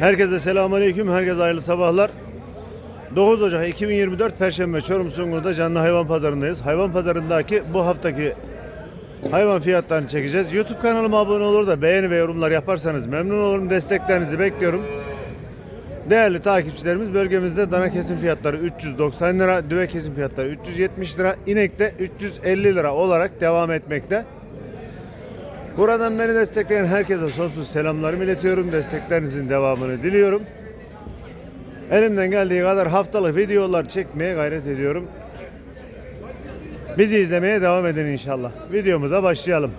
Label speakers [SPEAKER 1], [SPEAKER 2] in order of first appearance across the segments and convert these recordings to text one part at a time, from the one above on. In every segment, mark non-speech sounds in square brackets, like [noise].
[SPEAKER 1] Herkese selamünaleyküm. Herkese hayırlı sabahlar. 9 Ocak 2024 Perşembe Çorum Sunguru'da canlı hayvan pazarındayız. Hayvan pazarındaki bu haftaki hayvan fiyatlarını çekeceğiz. YouTube kanalıma abone olur da beğeni ve yorumlar yaparsanız memnun olurum. Desteklerinizi bekliyorum. Değerli takipçilerimiz bölgemizde dana kesim fiyatları 390 lira, düve kesim fiyatları 370 lira, inek de 350 lira olarak devam etmekte. Buradan beni destekleyen herkese sonsuz selamlarımı iletiyorum. Desteklerinizin devamını diliyorum. Elimden geldiği kadar haftalık videolar çekmeye gayret ediyorum. Bizi izlemeye devam edin inşallah. Videomuza başlayalım.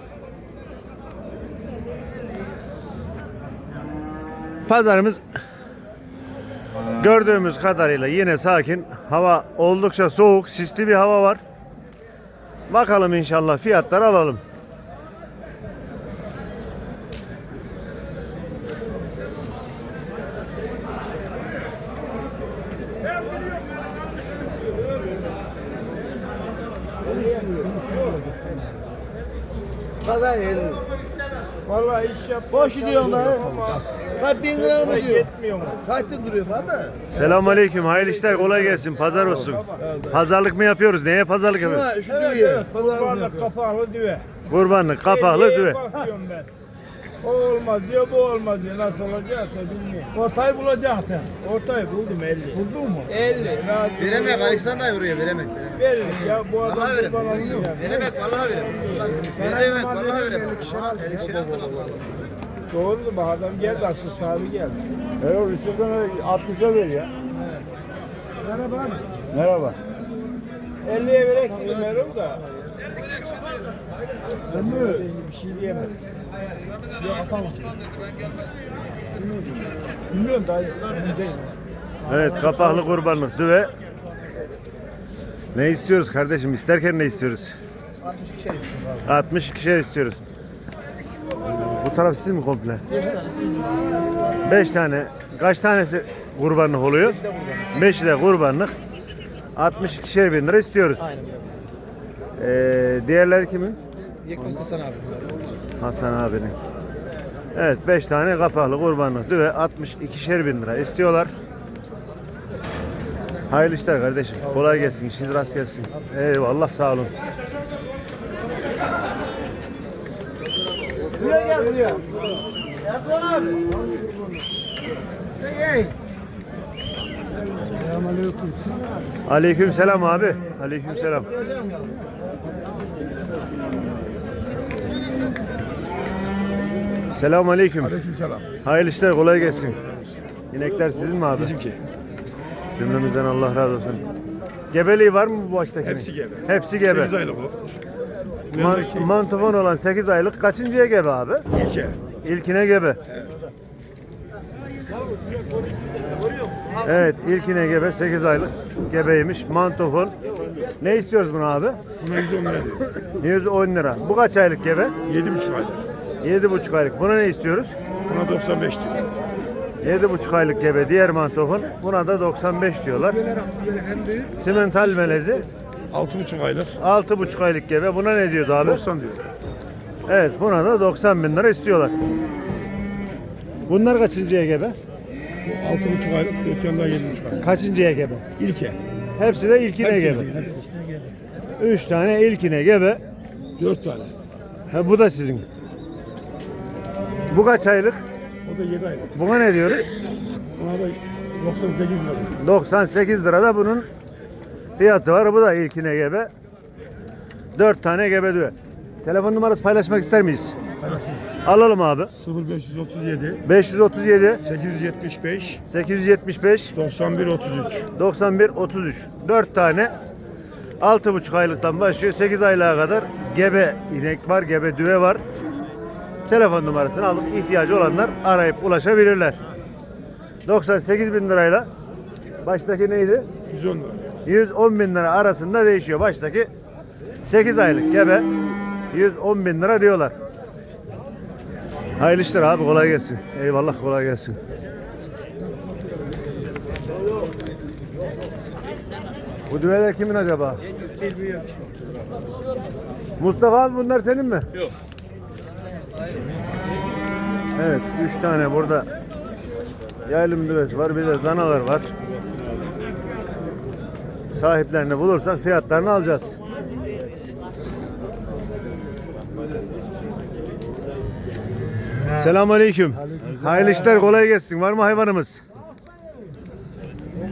[SPEAKER 1] Pazarımız gördüğümüz kadarıyla yine sakin. Hava oldukça soğuk, sisli bir hava var. Bakalım inşallah fiyatları alalım.
[SPEAKER 2] Yedim.
[SPEAKER 3] Vallahi iş yap.
[SPEAKER 2] Boş gidiyorsun lan. Kaç bin lira mı diyor?
[SPEAKER 3] Yetmiyor mu?
[SPEAKER 2] Kaçtın duruyor baba?
[SPEAKER 1] Selamünaleyküm. Hayırlı işler. Kolay gelsin. Pazar olsun. Pazarlık mı yapıyoruz? Neye pazarlık yapıyoruz?
[SPEAKER 2] Şuna şu diyor.
[SPEAKER 3] Kurbanlık kafalı düve.
[SPEAKER 1] Kurbanlık, kapaklı, düve.
[SPEAKER 3] Bakıyorum ben. O olmaz diyor, bu olmaz diyor. Nasıl olacaksa bilmiyorum. Ortayı bulacaksın sen. Ortayı buldum 50. Buldun mu? 50. Razı.
[SPEAKER 2] Veremek Alexander vuruyor veremek.
[SPEAKER 3] Verir ya bu adam
[SPEAKER 2] Vallahi veremek.
[SPEAKER 3] kurban alıyor.
[SPEAKER 2] Veremek vallahi veremek. Veremek vallahi veremek. Elekşen attı bak.
[SPEAKER 3] Doğru bak adam geldi asıl sahibi geldi.
[SPEAKER 1] Evet, üstünden 60'a ver ya.
[SPEAKER 3] Merhaba abi.
[SPEAKER 1] Merhaba.
[SPEAKER 3] 50'ye verek Ömer'im da. Sen mi? Bir şey diyemem. Bilmiyorum dayı. Bizim değil.
[SPEAKER 1] Evet, kapaklı kurbanlık, düve. Ne istiyoruz kardeşim? İsterken ne istiyoruz?
[SPEAKER 2] 62 şey istiyorum
[SPEAKER 1] 62'şer istiyoruz. Bu taraf sizin mi komple? 5 tane. Kaç tanesi kurbanlık oluyor? 5'i de kurbanlık. 62'şer bin lira istiyoruz.
[SPEAKER 2] Aynen
[SPEAKER 1] Ee, diğerleri kimin?
[SPEAKER 2] Yekmez Hasan abi.
[SPEAKER 1] Hasan abinin. Evet 5 tane kapaklı kurbanlık düve 62'şer bin lira istiyorlar. Hayırlı işler kardeşim. Kolay gelsin. işiniz rast gelsin. Eyvallah sağ olun.
[SPEAKER 2] Buraya gel buraya. Erdoğan abi. Hey.
[SPEAKER 1] Aleyküm selam abi. Aleyküm selam. Selam aleyküm.
[SPEAKER 4] Aleykümselam.
[SPEAKER 1] Hayırlı işler kolay gelsin. İnekler sizin mi abi?
[SPEAKER 4] Bizimki.
[SPEAKER 1] Cümlemizden Allah razı olsun. Gebeliği var mı bu baştaki?
[SPEAKER 4] Hepsi gebe.
[SPEAKER 1] Hepsi gebe.
[SPEAKER 4] 8 aylık o.
[SPEAKER 1] Man- mantofon olan 8 aylık kaçıncıya gebe abi?
[SPEAKER 4] İlke.
[SPEAKER 1] İlkine gebe. Evet ilkine gebe 8 aylık gebeymiş mantofon. Ne istiyoruz bunu abi?
[SPEAKER 4] Buna 110 lira diyor.
[SPEAKER 1] 110 lira. Bu kaç aylık gebe?
[SPEAKER 4] 7,5 aylık.
[SPEAKER 1] 7,5 aylık. Buna ne istiyoruz?
[SPEAKER 4] Buna 95 diyor.
[SPEAKER 1] 7,5 aylık gebe diğer mantofon. Buna da 95 diyorlar. Simental melezi
[SPEAKER 4] 6,5 aylık.
[SPEAKER 1] 6,5 aylık gebe. Buna ne diyoruz abi?
[SPEAKER 4] 90 diyor.
[SPEAKER 1] Evet buna da 90 bin lira istiyorlar. Bunlar kaçıncıya gebe?
[SPEAKER 4] Bu 6,5 aylık. Şu öte yandan 7,5 aylık.
[SPEAKER 1] Kaçıncıya gebe?
[SPEAKER 4] İlke.
[SPEAKER 1] Hepsi de ilkine
[SPEAKER 4] Hepsi
[SPEAKER 1] gebe.
[SPEAKER 4] ilke, hepsi.
[SPEAKER 1] 3 tane ilkine gebe.
[SPEAKER 4] 4 tane.
[SPEAKER 1] Ha, bu da sizin. Bu kaç aylık?
[SPEAKER 4] O da 7 aylık.
[SPEAKER 1] Buna ne diyoruz?
[SPEAKER 4] Buna da 98 lira.
[SPEAKER 1] 98 lira da bunun fiyatı var. Bu da ilkine gebe. 4 tane gebe düve. Telefon numarası paylaşmak ister miyiz?
[SPEAKER 4] Paylaşın.
[SPEAKER 1] Alalım abi.
[SPEAKER 4] 0537
[SPEAKER 1] 537
[SPEAKER 4] 875
[SPEAKER 1] 875
[SPEAKER 4] 91 33.
[SPEAKER 1] 91 33 4 tane 6,5 aylıktan başlıyor 8 aylığa kadar gebe inek var gebe düve var telefon numarasını alıp ihtiyacı olanlar arayıp ulaşabilirler 98 bin lirayla baştaki neydi
[SPEAKER 4] 110 lira.
[SPEAKER 1] 110 bin lira arasında değişiyor baştaki 8 aylık gebe 110 bin lira diyorlar Hayırlı işler abi kolay gelsin eyvallah kolay gelsin Bu düveler kimin acaba? Mustafa abi bunlar senin mi? Yok. Evet, üç tane burada Yaylım düvesi var. Bir de danalar var. Sahiplerini bulursak fiyatlarını alacağız. Selamünaleyküm. Hayırlı işler kolay gelsin. Var mı hayvanımız?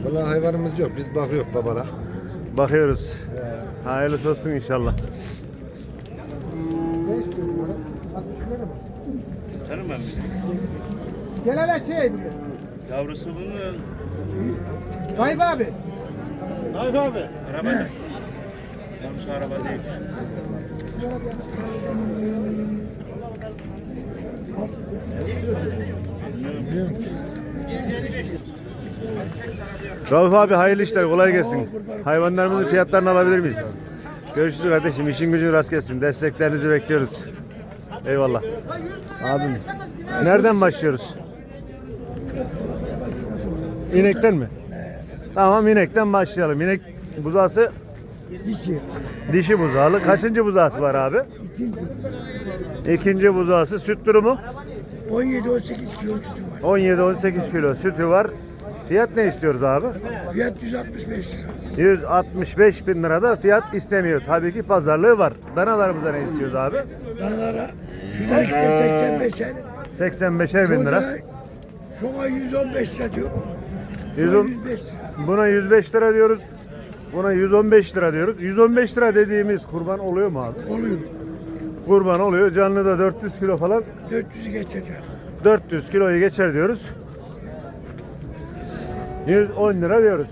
[SPEAKER 2] Vallahi hayvanımız yok. Biz bakıyoruz babala.
[SPEAKER 1] Bakıyoruz. Hayırlısı olsun inşallah.
[SPEAKER 5] Gel hele şey.
[SPEAKER 6] Yavrusu bunun
[SPEAKER 5] Vay be abi.
[SPEAKER 6] araba. Yavrusu araba değil.
[SPEAKER 1] Rauf abi hayırlı işler kolay gelsin. Hayvanlarımızın fiyatlarını alabilir miyiz? Görüşürüz kardeşim. İşin gücün rast gelsin. Desteklerinizi bekliyoruz. Eyvallah. Abim. Nereden başlıyoruz? İnekten mi? Tamam inekten başlayalım. İnek buzağısı
[SPEAKER 5] Dişi.
[SPEAKER 1] dişi buzağılı. Kaçıncı buzağısı var abi? İkinci buzağısı. Süt durumu?
[SPEAKER 5] 17-18 kilo sütü var.
[SPEAKER 1] 17-18 kilo sütü var. Fiyat ne istiyoruz abi?
[SPEAKER 5] Fiyat 165 lira.
[SPEAKER 1] 165 bin lirada fiyat isteniyor. Tabii ki pazarlığı var. Danalarımıza ne istiyoruz abi?
[SPEAKER 5] Danalara şuradan işte 85'er.
[SPEAKER 1] 85'er bin lira.
[SPEAKER 5] Şuna 115 lira diyor. Şuna
[SPEAKER 1] 110
[SPEAKER 5] 105 lira.
[SPEAKER 1] buna 105 lira diyoruz. Buna 115 lira diyoruz. 115 lira dediğimiz kurban oluyor mu abi?
[SPEAKER 5] Oluyor.
[SPEAKER 1] Kurban oluyor. Canlı da 400 kilo falan.
[SPEAKER 5] 400 geçecek.
[SPEAKER 1] 400 kiloyu geçer diyoruz. 110 lira diyoruz.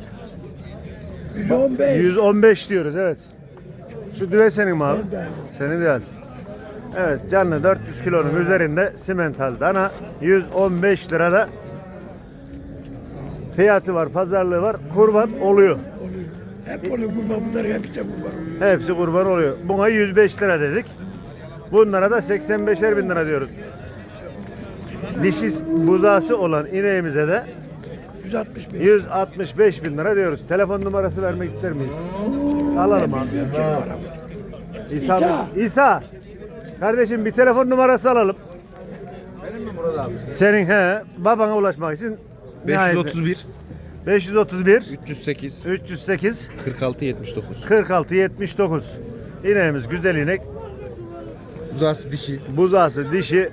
[SPEAKER 5] 115.
[SPEAKER 1] 115 diyoruz evet. Şu düve senin mi abi? Senin değil. Evet canlı 400 kilonun üzerinde simental dana 115 lirada fiyatı var, pazarlığı var. Kurban oluyor.
[SPEAKER 5] Oluyor. Hep oluyor kurban bunlar hepsi de kurban oluyor.
[SPEAKER 1] Hepsi kurban oluyor. Buna 105 lira dedik. Bunlara da 85'er bin lira diyoruz. Dişi buzağısı olan ineğimize de
[SPEAKER 5] 165.
[SPEAKER 1] 165 bin lira diyoruz. Telefon numarası vermek ister miyiz? Alalım abi.
[SPEAKER 5] Bilmiyorum.
[SPEAKER 1] İsa.
[SPEAKER 5] İsa.
[SPEAKER 1] İsa. Kardeşim bir telefon numarası alalım.
[SPEAKER 2] Benim mi Murat abi?
[SPEAKER 1] Senin he babana ulaşmak için nihayet-
[SPEAKER 6] 531
[SPEAKER 1] 531
[SPEAKER 6] 308
[SPEAKER 1] 308
[SPEAKER 6] 46 79.
[SPEAKER 1] 46 79 İneğimiz güzel inek.
[SPEAKER 6] Uzası dişi.
[SPEAKER 1] Buzağısı dişi.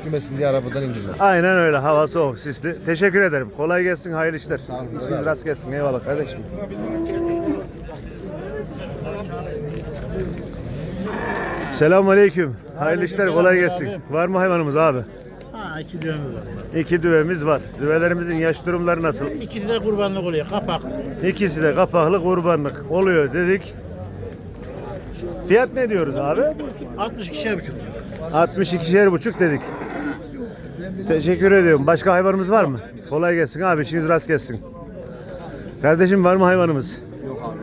[SPEAKER 6] Üşümesin diye arabadan indirdiler.
[SPEAKER 1] Aynen öyle. Hava soğuk, sisli. Teşekkür ederim. Kolay gelsin, hayırlı işler.
[SPEAKER 6] Sağ olun.
[SPEAKER 1] İşiniz rast gelsin. Eyvallah kardeşim. Selamun aleyküm. Hayırlı işler, kolay gelsin. Var mı hayvanımız abi?
[SPEAKER 7] Ha iki düğümüz var.
[SPEAKER 1] İki düvemiz var. Düvelerimizin yaş durumları nasıl?
[SPEAKER 7] İkisi de kurbanlık oluyor. Kapak.
[SPEAKER 1] İkisi de kapaklı kurbanlık oluyor dedik. Fiyat ne diyoruz abi?
[SPEAKER 7] 62'şer buçuk diyor.
[SPEAKER 1] 62'şer buçuk dedik. Teşekkür ediyorum. Başka hayvanımız var mı? Kolay gelsin abi. İşiniz rast gelsin. Kardeşim var mı hayvanımız?
[SPEAKER 2] Yok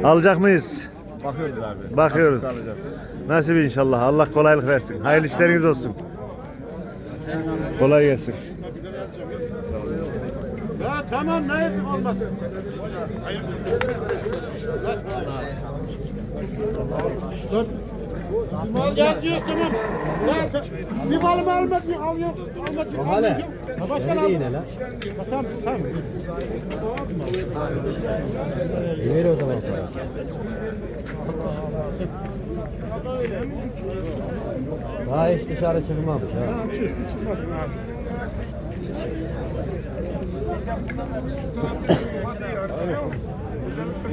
[SPEAKER 2] abi.
[SPEAKER 1] Alacak mıyız?
[SPEAKER 2] Bakıyoruz abi.
[SPEAKER 1] Bakıyoruz.
[SPEAKER 2] Nasıl alacağız?
[SPEAKER 1] Nasip inşallah. Allah kolaylık versin. Hayırlı işleriniz olsun. Kolay gelsin.
[SPEAKER 7] Ya tamam ne yapayım olmasın. Mal yazıyor tamam. Ya bir malımı almak yok, al yok, almak yok, yok. Ha, Başka ne yine lan? Tamam, tamam.
[SPEAKER 8] Ver o zaman para. Daha hiç dışarı çıkmamış ha.
[SPEAKER 7] Çıksın abi.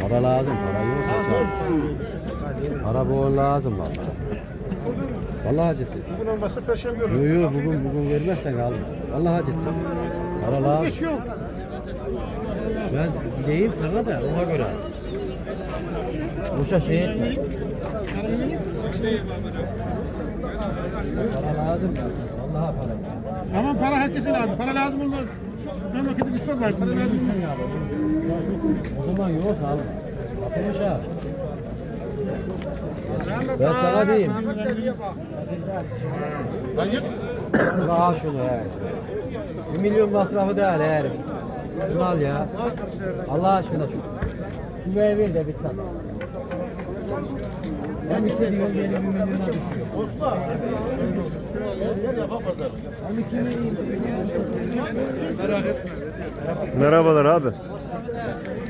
[SPEAKER 8] Para lazım, para yoksa Para bu lazım valla. Vallahi ciddi.
[SPEAKER 7] Bugün olmazsa perşembe olur.
[SPEAKER 8] Yo yo bugün bugün vermezsen alma. Vallahi ciddi. Para lazım.
[SPEAKER 7] Geçiyor.
[SPEAKER 8] Ben gideyim sana da ona göre. Boşa şey etme. Para lazım ya. Vallahi para.
[SPEAKER 7] Tamam para herkese lazım. Para lazım olmaz. Şu memlekette bir söz var. Para lazım.
[SPEAKER 8] O zaman yoksa alma. Yapılmış ha. Ben sana diyeyim.
[SPEAKER 7] Lan.
[SPEAKER 8] Ulan al şunu ya. Bir milyon masrafı değil eğer. Şunu al ya. Allah aşkına şu. Şu ver de bir sat. Ben iki diyorum beni bir
[SPEAKER 7] yapalım pazarı.
[SPEAKER 8] Ben iki milyon
[SPEAKER 1] Merhabalar abi.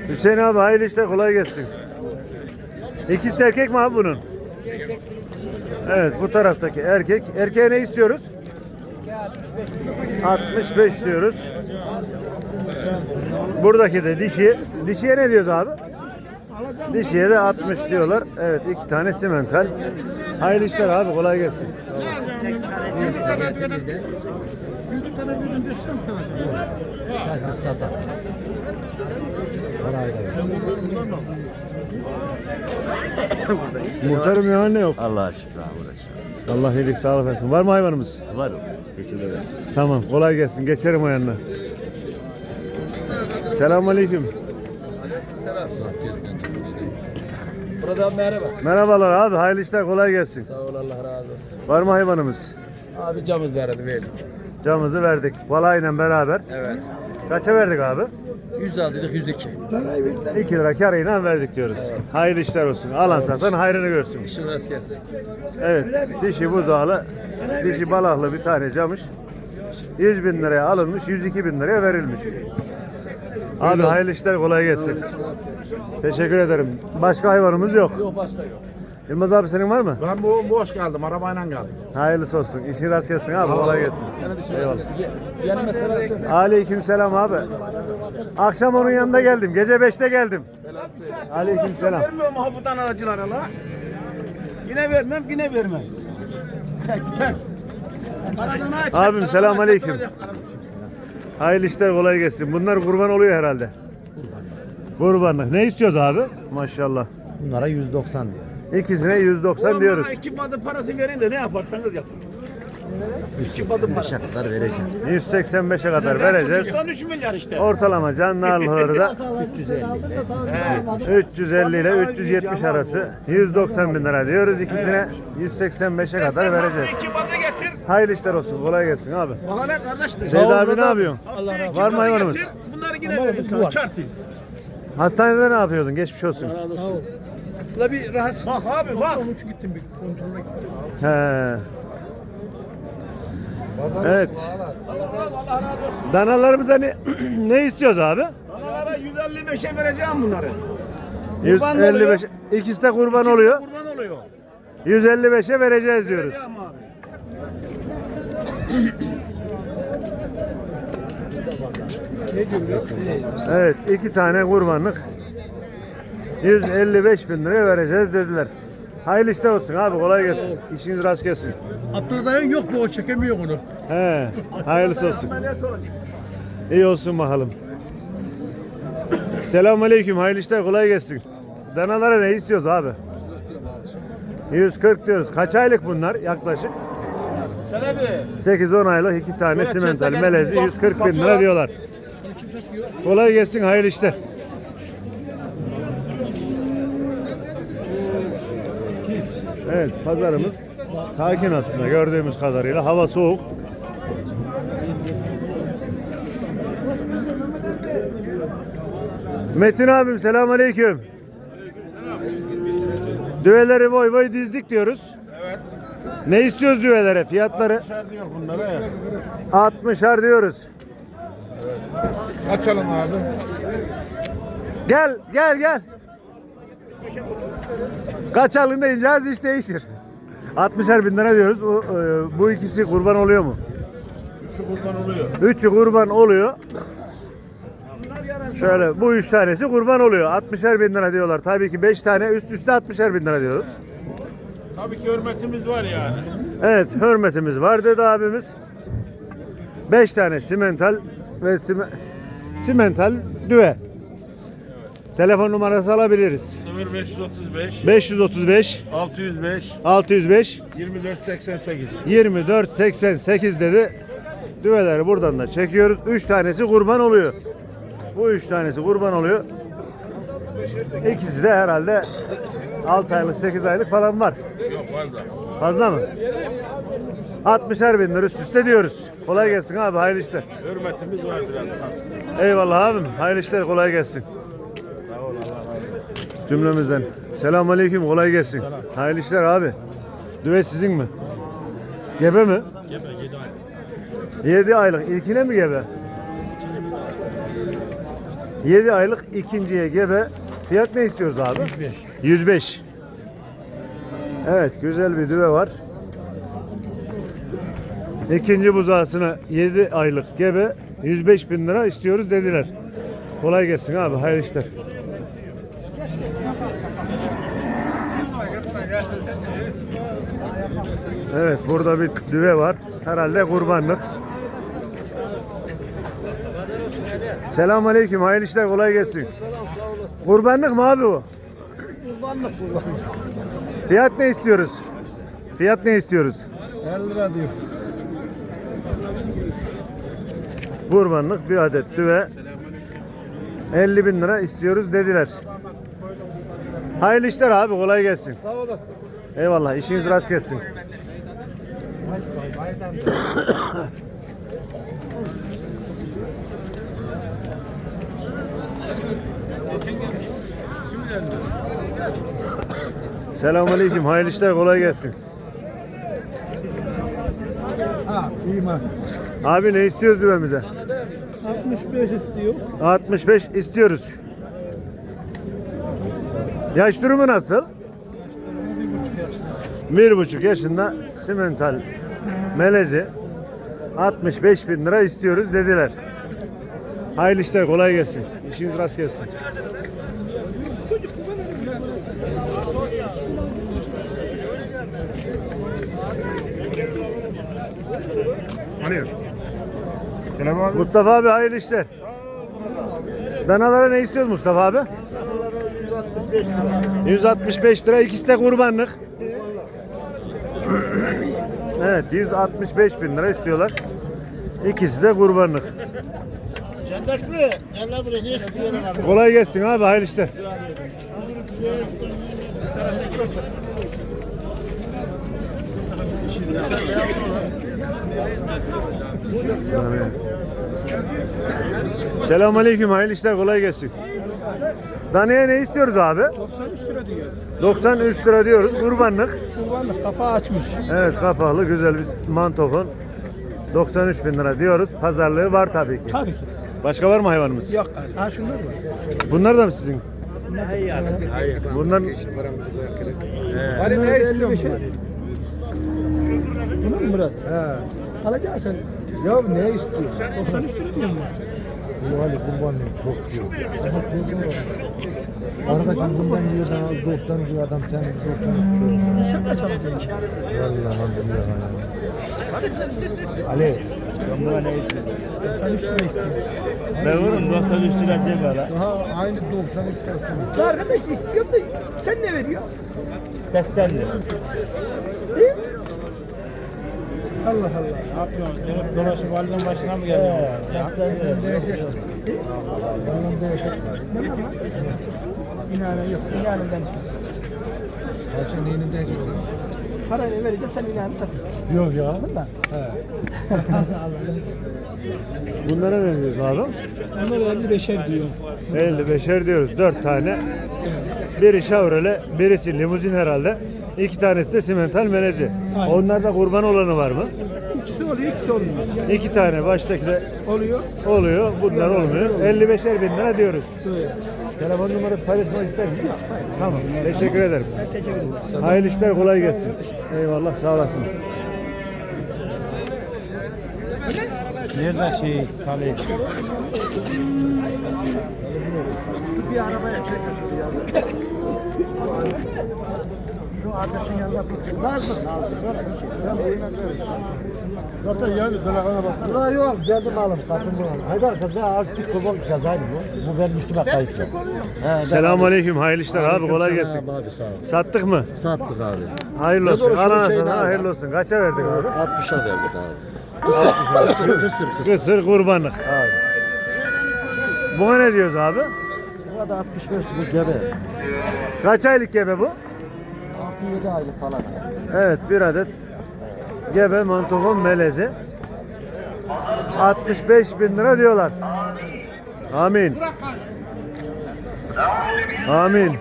[SPEAKER 1] Hüseyin abi hayırlı işler kolay gelsin. İkiz de erkek mi abi bunun? Evet bu taraftaki erkek. Erkeğe ne istiyoruz? 65 diyoruz. Buradaki de dişi. Dişiye ne diyoruz abi? Dişiye de 60 diyorlar. Evet iki tane simental. Hayırlı işler abi kolay gelsin.
[SPEAKER 8] Sadece satar. Kolay gelsin.
[SPEAKER 1] Muhtarım ya ne yok.
[SPEAKER 2] Allah'a şükür abi uğraşıyor.
[SPEAKER 1] Allah iyilik sağlık versin. Var mı hayvanımız?
[SPEAKER 2] Var o. Geçilir.
[SPEAKER 1] Tamam kolay gelsin. Geçerim o yanına. Selamun aleyküm.
[SPEAKER 3] Buradan merhaba.
[SPEAKER 1] Merhabalar abi. Hayırlı işler kolay gelsin.
[SPEAKER 3] Sağ ol Allah razı olsun.
[SPEAKER 1] Var mı hayvanımız?
[SPEAKER 3] Abi camız verdi verdik.
[SPEAKER 1] Camımızı verdik. Balayla beraber.
[SPEAKER 3] Evet.
[SPEAKER 1] Kaça verdik abi?
[SPEAKER 3] 100 aldık 102.
[SPEAKER 1] 2 lira karıyla verdik diyoruz. Hayırlı işler olsun. Alan satan hayrını görsün.
[SPEAKER 3] İşin rast gelsin.
[SPEAKER 1] Evet. Dişi buzağlı, dişi balahlı bir tane camış. 100 bin liraya alınmış, 102 bin liraya verilmiş. Abi hayırlı işler kolay gelsin. Teşekkür ederim. Başka hayvanımız yok.
[SPEAKER 3] Yok başka yok.
[SPEAKER 1] Yılmaz abi senin var mı?
[SPEAKER 7] Ben bu boş geldim. Arabayla geldim.
[SPEAKER 1] Hayırlısı olsun. İşin rast gelsin abi. Kolay gelsin. Eyvallah.
[SPEAKER 3] Yani mesela
[SPEAKER 1] Aleyküm selam abi. Akşam onun yanında geldim. Gece 5'te geldim. Aleyküm selam.
[SPEAKER 7] Vermiyorum ha bu tane acılara la. Yine vermem, yine vermem. Çek, çek. Aracını aç.
[SPEAKER 1] Abim selam aleyküm. Hayırlı işler kolay gelsin. Bunlar kurban oluyor herhalde. Kurbanlık. Ne istiyoruz abi? Maşallah.
[SPEAKER 6] Bunlara 190 diyor.
[SPEAKER 1] İkisine 190 diyoruz.
[SPEAKER 7] Bana iki badı parası verin de ne yaparsanız yapın.
[SPEAKER 6] 185'e kadar vereceğim.
[SPEAKER 1] 185'e kadar vereceğiz.
[SPEAKER 7] 3 milyar işte.
[SPEAKER 1] Ortalama canlı ağırlığı
[SPEAKER 6] 350.
[SPEAKER 1] 350 ile 370 arası. 190 bin lira diyoruz. İkisine 185'e kadar vereceğiz.
[SPEAKER 7] İki badı getir.
[SPEAKER 1] Hayırlı işler olsun. Kolay gelsin abi.
[SPEAKER 7] Bana ne kardeşler?
[SPEAKER 1] Seyit abi ne yapıyorsun?
[SPEAKER 7] İki
[SPEAKER 1] Var mı hayvanımız?
[SPEAKER 7] Bunları yine veririm sana. Çarsız.
[SPEAKER 1] Hastanede ne yapıyordun? Geçmiş olsun.
[SPEAKER 3] La bir rahatsız.
[SPEAKER 7] Bak abi bak.
[SPEAKER 3] gittim bir kontrole gittim.
[SPEAKER 1] He. Evet. Danalarımıza ne, [clears throat] ne istiyoruz abi?
[SPEAKER 7] Banalara 155'e vereceğim bunları.
[SPEAKER 1] 155. İkisi de kurban oluyor.
[SPEAKER 7] Kurban oluyor.
[SPEAKER 1] 155'e vereceğiz diyoruz.
[SPEAKER 7] Vereceğim abi.
[SPEAKER 1] Evet iki tane kurbanlık 155 bin liraya vereceğiz dediler. Hayırlı işler olsun abi kolay gelsin. İşiniz rast gelsin.
[SPEAKER 5] Abdülkadir'in yok bu o çekemiyor onu.
[SPEAKER 1] He, hayırlısı olsun. İyi olsun bakalım. Selamun aleyküm, hayırlı işler kolay gelsin. Danalara ne istiyoruz abi? 140 diyoruz. Kaç aylık bunlar yaklaşık? 8-10 aylık iki tane simental melezi 140 bin lira diyorlar. Kolay gelsin hayırlı işler. Evet pazarımız sakin aslında gördüğümüz kadarıyla hava soğuk. Metin abim selam aleyküm. Düveleri boy boy dizdik diyoruz. Evet. Ne istiyoruz düvelere fiyatları?
[SPEAKER 7] diyor bunlara.
[SPEAKER 1] 60'ar diyoruz.
[SPEAKER 7] Açalım abi.
[SPEAKER 1] Gel gel gel. Kaç alın deyince iş değişir. 60'er bin lira diyoruz. Bu, e, bu ikisi kurban oluyor mu?
[SPEAKER 7] Şu kurban oluyor.
[SPEAKER 1] Üçü kurban oluyor. Şöyle bu üç tanesi kurban oluyor. 60'er bin lira diyorlar. Tabii ki 5 tane üst üste 60'er bin lira diyoruz.
[SPEAKER 7] Tabii ki hürmetimiz var yani.
[SPEAKER 1] Evet hürmetimiz var dedi abimiz. 5 tane simental ve sime, simental düve. Telefon numarası alabiliriz.
[SPEAKER 7] 0535
[SPEAKER 1] 535
[SPEAKER 7] 605
[SPEAKER 1] 605
[SPEAKER 7] 2488.
[SPEAKER 1] 24 88 dedi. Düveleri buradan da çekiyoruz. 3 tanesi kurban oluyor. Bu 3 tanesi kurban oluyor. İkisi de herhalde 6 aylık 8 aylık falan var.
[SPEAKER 7] Yok fazla.
[SPEAKER 1] Fazla mı? 60'er bin lira üst üste diyoruz. Kolay gelsin abi hayırlı işler.
[SPEAKER 7] Hürmetimiz var biraz.
[SPEAKER 1] Eyvallah abim hayırlı işler kolay gelsin. Cümlemizden. Selamun aleyküm kolay gelsin. Hayırlı işler abi. Düve sizin mi? Gebe mi? Gebe 7 aylık. 7 aylık. İlkine mi gebe? 7 aylık ikinciye gebe. Fiyat ne istiyoruz abi? 105. 105. Evet güzel bir düve var. İkinci buzağısına 7 aylık gebe 105 bin lira istiyoruz dediler. Kolay gelsin abi hayırlı işler. Evet burada bir düve var. Herhalde kurbanlık. Selamun aleyküm. Hayırlı işler kolay gelsin. Kurbanlık mı abi bu?
[SPEAKER 3] Kurbanlık kurbanlık.
[SPEAKER 1] Fiyat ne istiyoruz? Fiyat ne istiyoruz?
[SPEAKER 3] 50 lira diyor.
[SPEAKER 1] Kurbanlık bir adet düve 50 bin lira istiyoruz dediler. Hayırlı işler abi kolay gelsin.
[SPEAKER 3] Sağ olasın.
[SPEAKER 1] Eyvallah işiniz rast gelsin. Selamünaleyküm. Hayırlı işler kolay gelsin.
[SPEAKER 3] Ha?
[SPEAKER 1] Abi ne istiyoruz düvemize?
[SPEAKER 3] 65 istiyor.
[SPEAKER 1] 65 istiyoruz. Yaş durumu nasıl?
[SPEAKER 3] Bir buçuk yaşında.
[SPEAKER 1] Bir buçuk yaşında simental melezi 65 bin lira istiyoruz dediler. Hayırlı işler kolay gelsin. İşiniz rast gelsin. Mustafa abi hayırlı işler. Danalara ne istiyoruz Mustafa abi?
[SPEAKER 7] 165 lira.
[SPEAKER 1] 165 lira ikisi de kurbanlık. Evet 165 bin lira istiyorlar. İkisi de kurbanlık.
[SPEAKER 7] Cendekli. Gel lan buraya. Niye sıkıyorsun abi?
[SPEAKER 1] Kolay gelsin abi hayırlı işler. Selamun aleyküm hayırlı işler kolay gelsin. Danaya ne istiyoruz abi?
[SPEAKER 3] 93 lira diyor.
[SPEAKER 1] 93 lira diyoruz kurbanlık.
[SPEAKER 3] Kurbanlık kapağı açmış.
[SPEAKER 1] Evet kapaklı güzel bir mantofon. 93 bin lira diyoruz. Pazarlığı var tabii ki.
[SPEAKER 3] Tabii ki.
[SPEAKER 1] Başka var mı hayvanımız?
[SPEAKER 3] Yok. Ha şunlar var.
[SPEAKER 1] Bunlar da mı sizin? Bunlar
[SPEAKER 3] Hadi ne istiyorsun? Bunlar mı Murat? He. Alacaksın sen. Ya ne istiyorsun? 93 lira diyorum ben.
[SPEAKER 6] Bu hali kurbanlığım çok yok. Arkadaşım bundan diyor daha 90 diyor adam sen 93 diyor.
[SPEAKER 3] Sen kaç alacaksın?
[SPEAKER 6] Vallahi billahi. Ali.
[SPEAKER 3] 93 lira istiyor.
[SPEAKER 1] ben oğlum 93 lira diye bana.
[SPEAKER 6] Daha aynı 93 diyor.
[SPEAKER 3] Ya arkadaş istiyorum da sen ne veriyorsun?
[SPEAKER 1] 80 lira.
[SPEAKER 3] Allah Allah. Ne yapıyorsun? Dönüp dolaşıp halden başına mı geliyorsun?
[SPEAKER 1] 80 lira.
[SPEAKER 6] Bunun değişik.
[SPEAKER 3] İnanen yok. İnanından istiyorum.
[SPEAKER 6] Kaçın neyinin değişik.
[SPEAKER 3] Parayla vereceğim sen inanı satın.
[SPEAKER 6] Yok ya.
[SPEAKER 3] Valla. [laughs]
[SPEAKER 1] Bunlara ne diyoruz abi?
[SPEAKER 3] Onlar 55'er diyor.
[SPEAKER 1] 55'er diyoruz. 4 tane. Biri Chevrolet, birisi limuzin herhalde. İki tanesi de simental melezi.
[SPEAKER 3] Aynen.
[SPEAKER 1] Onlarda kurban olanı var mı?
[SPEAKER 3] İkisi oluyor, ikisi olmuyor.
[SPEAKER 1] İki tane baştaki de
[SPEAKER 3] Oluyor.
[SPEAKER 1] oluyor. Bunlar olmuyor. 55'er bin lira diyoruz.
[SPEAKER 3] Böyle.
[SPEAKER 1] Telefon numarası paylaşmak ister misin? Tamam. Teşekkür ederim.
[SPEAKER 3] Ben teşekkür ederim.
[SPEAKER 1] Hayırlı işler kolay gelsin. Eyvallah sağ olasın.
[SPEAKER 3] Nerede şey Salih?
[SPEAKER 7] Bir arabaya çek şunu ya. Şu arkadaşın yanında tut. Nazlı. Nazlı. Böyle bir şey. Ben boyuna görürüm.
[SPEAKER 6] Zaten yani telefona basın.
[SPEAKER 8] Ulan yok geldim alım kapım bu. Haydar kızı artık kurban kazaydı bu. Bu benim üstüme kayıp.
[SPEAKER 1] Selamun aleyküm. Hayırlı işler abi kolay gelsin.
[SPEAKER 6] Abi sağ ol.
[SPEAKER 1] Sattık mı?
[SPEAKER 6] Sattık abi.
[SPEAKER 1] Hayırlı olsun. Alana sana hayırlı olsun. Kaça verdik abi?
[SPEAKER 6] 60'a verdik abi. Kısır, kısır, kısır. Kısır
[SPEAKER 1] kurbanlık.
[SPEAKER 6] Abi.
[SPEAKER 1] Buna ne diyoruz abi?
[SPEAKER 6] Bu da 65 bu gebe.
[SPEAKER 1] Kaç aylık gebe bu?
[SPEAKER 6] 7 aylık falan.
[SPEAKER 1] Evet bir adet gebe mantofon melezi. 65 bin lira diyorlar. Amin. Amin. Amin.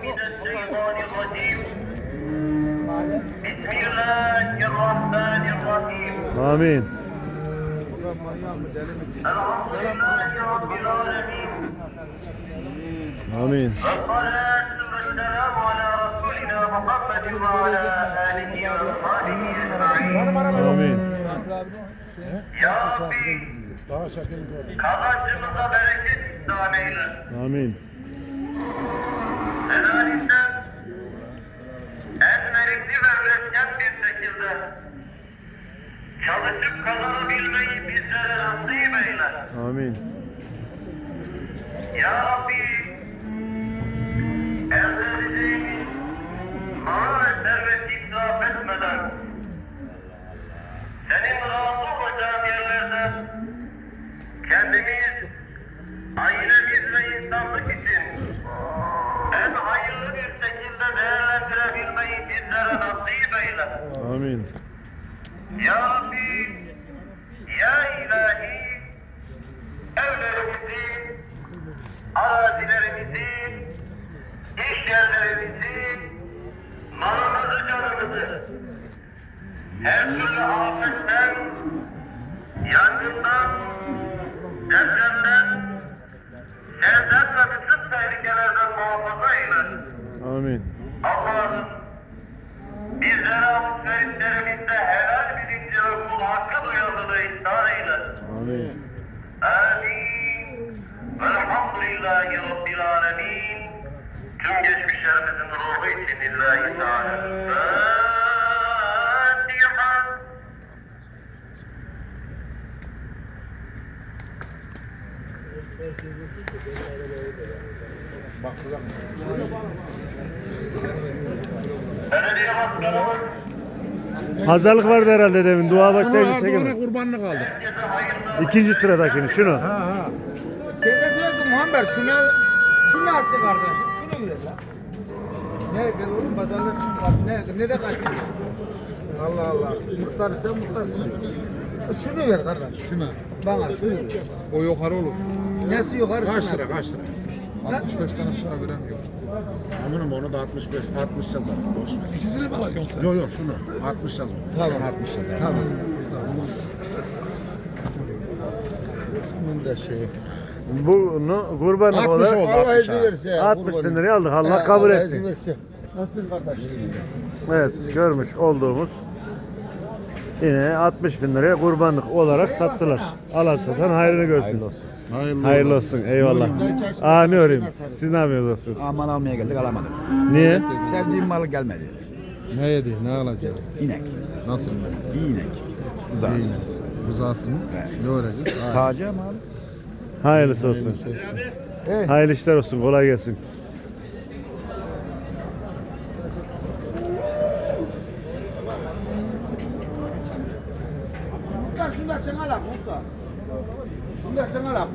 [SPEAKER 1] Amin.
[SPEAKER 9] Amin. رسولنا محمد وعلى آله وأصحابه أجمعين
[SPEAKER 1] Amin.
[SPEAKER 9] Ya Rabbi
[SPEAKER 6] Daha şekerim gördüm.
[SPEAKER 9] kazancımıza bereket ihsan eyle.
[SPEAKER 1] Amin.
[SPEAKER 9] Helalinden en verimli ve üretken bir şekilde çalışıp kazanabilmeyi bizlere nasip eyle.
[SPEAKER 1] Amin.
[SPEAKER 9] Ya Rabbi elde ve serveti israf etmeden senin razı olacağın yerlerde kendimiz, ailemiz ve insanlık için en hayırlı bir şekilde değerlendirebilmeyi bizlere nasip eyle.
[SPEAKER 1] Amin.
[SPEAKER 9] Ya Rabbi, Ya İlahi, her türlü afetten, yangından, depremden, selden ve bütün tehlikelerden muhafaza eyle.
[SPEAKER 1] Amin.
[SPEAKER 9] Allah'ım bizlere alışverişlerimizde helal bilinci ve kul hakkı duyarlılığı ihsan eyle.
[SPEAKER 1] Amin.
[SPEAKER 9] Amin. Velhamdülillahi Rabbil alemin. Tüm geçmişlerimizin ruhu için lillahi teala. Belediye başkanımız
[SPEAKER 1] Hazırlık vardı herhalde demin. Dua
[SPEAKER 6] ona
[SPEAKER 1] çekelim.
[SPEAKER 6] kurbanlık aldık.
[SPEAKER 1] İkinci sıradakini şunu.
[SPEAKER 6] Ha ha.
[SPEAKER 2] Şeyde diyor ki Muhammed şunu şu nasıl kardeş? Şunu ver lan. Ne gel oğlum pazarlık. Ne nereye kaçtın? Allah Allah. Muhtar sen muhtarsın. Şunu ver kardeş.
[SPEAKER 6] Kime?
[SPEAKER 2] Bana şunu ver.
[SPEAKER 6] O yukarı olur.
[SPEAKER 2] Nesi yukarısı?
[SPEAKER 6] Kaç
[SPEAKER 2] nasıl?
[SPEAKER 6] lira kaç lira? 65'ten aşağı veren yok. Amirim onu da 65, 60 yazar. Boş ver.
[SPEAKER 5] İkisini mi alıyorsun sen?
[SPEAKER 6] Yok yok şunu 60 yazar. Tamam. 60 yazar.
[SPEAKER 2] Tamam. Bunun da şey.
[SPEAKER 1] Bunu kurbanlık
[SPEAKER 6] 60
[SPEAKER 1] olarak
[SPEAKER 6] oldu.
[SPEAKER 2] Allah
[SPEAKER 6] 60
[SPEAKER 2] izin
[SPEAKER 6] ha.
[SPEAKER 2] verse.
[SPEAKER 1] 60 bin liraya aldık. Allah
[SPEAKER 2] He,
[SPEAKER 1] kabul
[SPEAKER 2] Allah
[SPEAKER 1] etsin.
[SPEAKER 2] izin verse. Nasılsın kardeş?
[SPEAKER 1] Evet görmüş olduğumuz yine 60 bin liraya kurbanlık olarak sattılar. Alan satan hayrını görsün.
[SPEAKER 6] Hayırlı,
[SPEAKER 1] Hayırlı olsun. Eyvallah. Aa ne öreyim. Siz ne yapıyorsunuz?
[SPEAKER 5] Aman almaya geldik alamadık.
[SPEAKER 1] Niye?
[SPEAKER 5] Sevdiğim mal gelmedi.
[SPEAKER 6] Ne yedi? Ne alacak?
[SPEAKER 5] İnek.
[SPEAKER 6] Nasıl?
[SPEAKER 5] İyi inek. Rızasız.
[SPEAKER 6] Rızasını ne öğrenecek?
[SPEAKER 5] Sadece ama abi.
[SPEAKER 1] Hayırlısı olsun. Hayırlı işler olsun. Kolay gelsin.
[SPEAKER 2] Muhtar şunu da sen al bak muhtar. Şunu da sen al bak.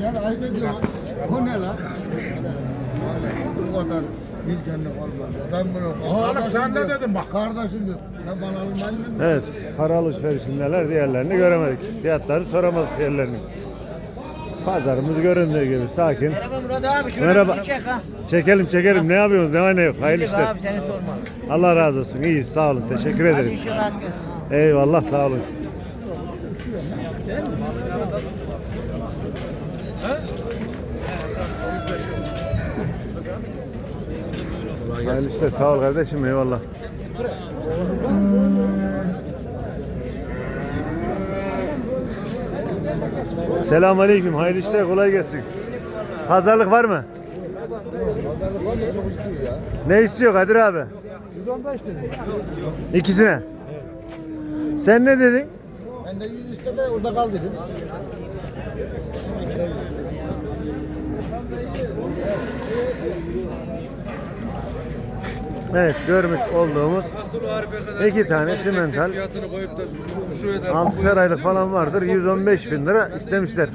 [SPEAKER 2] Gel ayıp ediyorsun. Bu ne lan? Bu kadar bir cennet olmaz. Ben bunu...
[SPEAKER 6] Oğlum sen de dedin bak.
[SPEAKER 2] Kardeşim dedim. Ben bana almayayım dedim.
[SPEAKER 1] Evet. Para alışverişindeler. Diğerlerini göremedik. Fiyatları soramadık diğerlerini. Pazarımız göründüğü gibi sakin.
[SPEAKER 8] Merhaba Murat abi şöyle
[SPEAKER 1] Merhaba.
[SPEAKER 8] bir çek ha.
[SPEAKER 1] Çekelim çekelim. Ne yapıyorsunuz? Ne var ne yok? Hayırlı işler.
[SPEAKER 8] abi seni sormalı.
[SPEAKER 1] Allah razı olsun. İyiyiz. Sağ olun. Teşekkür
[SPEAKER 8] Hadi
[SPEAKER 1] ederiz.
[SPEAKER 8] işin gelsin.
[SPEAKER 1] Eyvallah. Sağ olun. Hayırlı işler. Sağ ol kardeşim. Eyvallah. Selamun Aleyküm. Hayırlı işler. Kolay gelsin. Pazarlık var mı?
[SPEAKER 2] Pazarlık var çok istiyor ya.
[SPEAKER 1] Ne istiyor Kadir abi?
[SPEAKER 2] 115 dedim.
[SPEAKER 1] İkisine. Sen ne dedin?
[SPEAKER 2] Ben de 100 iste de orada kal dedim.
[SPEAKER 1] Evet görmüş olduğumuz iki tane simental altışar aylık falan vardır 115 bin lira istemişler.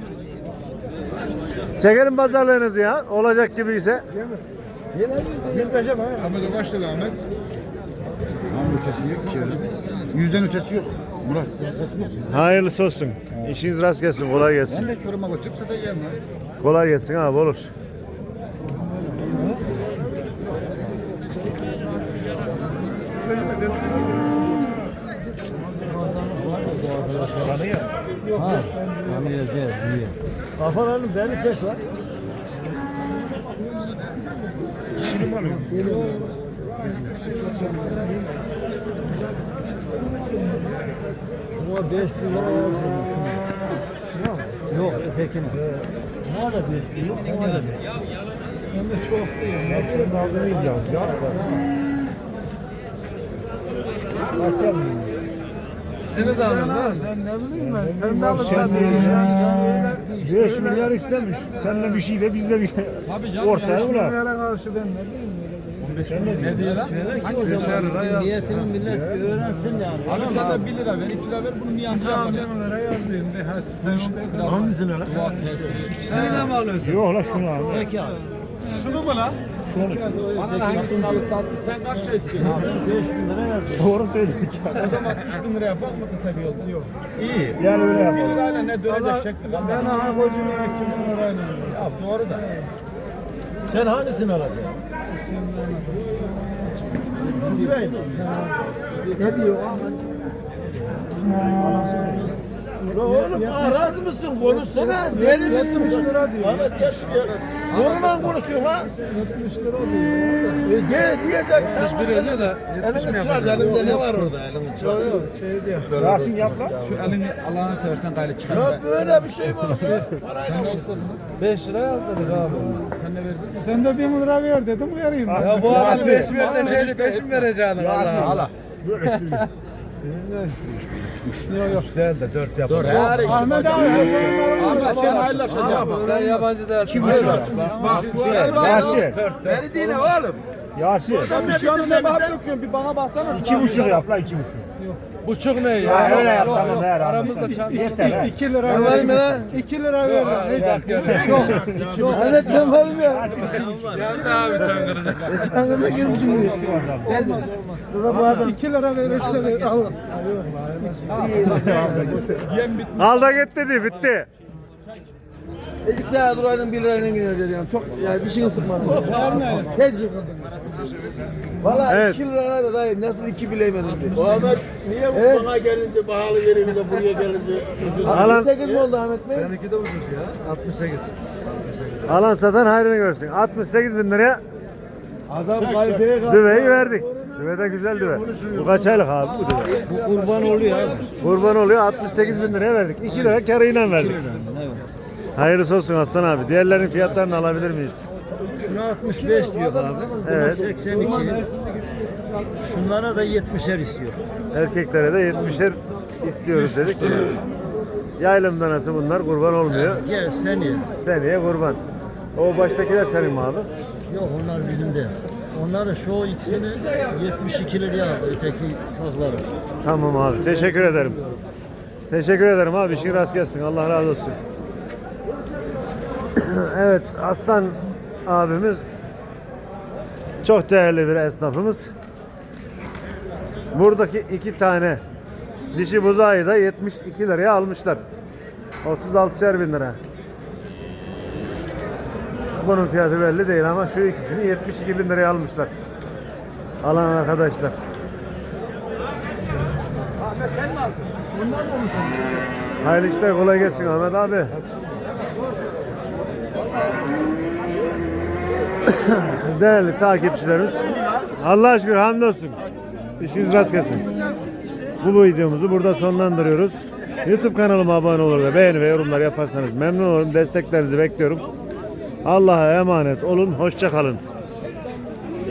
[SPEAKER 1] Çekelim pazarlığınızı ya olacak gibi ise.
[SPEAKER 2] 105'e bak.
[SPEAKER 6] Ahmet'e lira Ahmet? Ahmet ötesi yok ki. Yüzden ötesi yok. Murat.
[SPEAKER 1] Hayırlısı olsun. İşiniz rast gelsin kolay gelsin.
[SPEAKER 6] Ben de Çorum'a götürüp satacağım lan.
[SPEAKER 1] Kolay gelsin abi olur.
[SPEAKER 8] Ha. Anlayacağız. Niye?
[SPEAKER 3] Kafalarını beni çek lan.
[SPEAKER 8] Bu 5 bin lira olsun. Yok ötekine. Bu da 5 bin yok. Bu da
[SPEAKER 3] Ben de çok değil. Kadar dalga yiyeceğiz ya. Seni de alın lan.
[SPEAKER 2] Ben ne bileyim ben.
[SPEAKER 3] Sen ne alacaksın? 5 milyar istemiş. Seninle bir şey de bizde bir şey. Tabii canım. Ortaya ulan.
[SPEAKER 2] karşı ben ne bileyim.
[SPEAKER 3] Ne diyorsun?
[SPEAKER 8] Niyetimi millet bir öğrensin yani.
[SPEAKER 3] Abi sen de 1 lira ver, 2 lira ver bunu niye anlayacağım? Ben onlara yazayım de hadi. Hangisini lan? İkisini de mi alıyorsun? Yok la şunu al.
[SPEAKER 8] Peki abi.
[SPEAKER 3] Şunu mu lan? Şunu. Bana da hangisini alırsa alsın. Sen kaç lira istiyorsun?
[SPEAKER 8] Ben 5 bin lira yazdım.
[SPEAKER 3] Doğru söylüyorsun. O zaman [laughs] 3 bin lira yapak mı kısa bir yolda? Yok. İyi. Yani öyle yapalım. 1 lirayla ne dönecek şekli kalmadı. Ben aha kocunu 2 bin lirayla. Ya doğru da.
[SPEAKER 2] Sen hangisini alacaksın? Ne diyor Ahmet? Ulan oğlum araz mısın? Konuşsana. Misin?
[SPEAKER 3] 70 lira diyor.
[SPEAKER 2] Ahmet gel şuraya. Zorla konuşuyor lan.
[SPEAKER 3] 70 lira diyor.
[SPEAKER 2] E, de, diyeceksin. 71 ediyor da. Elini çıkar. Elinde ne var orada? Elini çıkar.
[SPEAKER 3] Şey diyor. Rasim yap lan. Şu elini Allah'ını seversen gayret çıkar.
[SPEAKER 2] Ya böyle bir şey mi olur ya?
[SPEAKER 3] Sen ne istedin?
[SPEAKER 8] 5 lira yazdık abi.
[SPEAKER 3] Sen ne verdin?
[SPEAKER 5] Sen de 1000 lira ver dedim vereyim.
[SPEAKER 3] Ya bu adam 5 ver deseydi peşin vereceksin. Allah Allah. [laughs]
[SPEAKER 5] Yok yok.
[SPEAKER 3] Değil de 4 yap. 4 her işi
[SPEAKER 5] Ahmet abi.
[SPEAKER 3] Ahmet ben hayırlaşacağım.
[SPEAKER 8] Sen yabancı dersin.
[SPEAKER 2] Bak şu arada var.
[SPEAKER 3] Yasin.
[SPEAKER 2] Beni dinle oğlum.
[SPEAKER 3] Yasin.
[SPEAKER 2] Sen
[SPEAKER 5] Şu an ne bağ döküyorsun bir bana baksana.
[SPEAKER 3] İki buçuk yap la iki buçuk.
[SPEAKER 6] Ne ya?
[SPEAKER 3] Ya öyle yap tamam ver.
[SPEAKER 5] Aramızda çarpı.
[SPEAKER 3] Yeter ha.
[SPEAKER 5] 2 lira vereyim.
[SPEAKER 2] mi lan?
[SPEAKER 5] 2 lira ver.
[SPEAKER 3] Yok.
[SPEAKER 5] Yok.
[SPEAKER 2] Evet ben varım ya.
[SPEAKER 6] Geldi abi Çankırı'da.
[SPEAKER 2] Çangırda girmişim buraya. Şurada bu adam.
[SPEAKER 5] 2 lira verirse ver. Allah.
[SPEAKER 1] Al da git dedi bitti.
[SPEAKER 2] Ecik daha duraydın 1 lirayla gidiyor dedi. Çok yani dişini sıkmadın. Tez Valla
[SPEAKER 1] Evet.
[SPEAKER 2] 2 lira da dayı nasıl 2 bilemedim diyor. Ahmet niye evet. bana gelince pahalı veriyor de buraya gelince ucuz?
[SPEAKER 1] Alan-
[SPEAKER 2] 68 mi oldu Ahmet Bey?
[SPEAKER 3] Seninki de ucuz ya. 68.
[SPEAKER 1] Alan satan hayrını görsün. 68 bin liraya
[SPEAKER 2] Adam kaliteye kaldı.
[SPEAKER 1] düveyi verdik. Düve de güzel düve. Bu kaç aylık abi bu düve?
[SPEAKER 8] Bu kurban oluyor abi.
[SPEAKER 1] Kurban oluyor 68 bin liraya verdik. 2 lira karıyla verdik.
[SPEAKER 8] Evet.
[SPEAKER 1] Hayırlısı olsun Aslan abi. Diğerlerinin fiyatlarını alabilir miyiz?
[SPEAKER 8] Şuna 65 diyor abi.
[SPEAKER 1] Evet.
[SPEAKER 8] 82. Şunlara da 70'er istiyor.
[SPEAKER 1] Erkeklere de 70'er istiyoruz dedik. Yaylım danası bunlar kurban olmuyor.
[SPEAKER 8] Gel sen ye.
[SPEAKER 1] Seneye kurban. O baştakiler senin mi abi?
[SPEAKER 8] Yok onlar bizim de. Onların şu ikisini 72 liraya aldı. Öteki ufakları.
[SPEAKER 1] Tamam abi. Teşekkür ederim. Teşekkür ederim abi. İşin rast gelsin. Allah razı olsun. [clears throat] evet Aslan abimiz çok değerli bir esnafımız. Buradaki iki tane dişi buzağıyı da 72 liraya almışlar. 36'şer bin lira. Bunun fiyatı belli değil ama şu ikisini 72 bin liraya almışlar. Alan arkadaşlar. Hayırlı işler kolay gelsin Ahmet abi. [coughs] Değerli takipçilerimiz. Allah şükür hamdolsun. İşiniz rast gelsin. Bu videomuzu burada sonlandırıyoruz. YouTube kanalıma abone olur ve beğeni ve yorumlar yaparsanız memnun olurum. Desteklerinizi bekliyorum. Allah'a emanet olun. Hoşça kalın.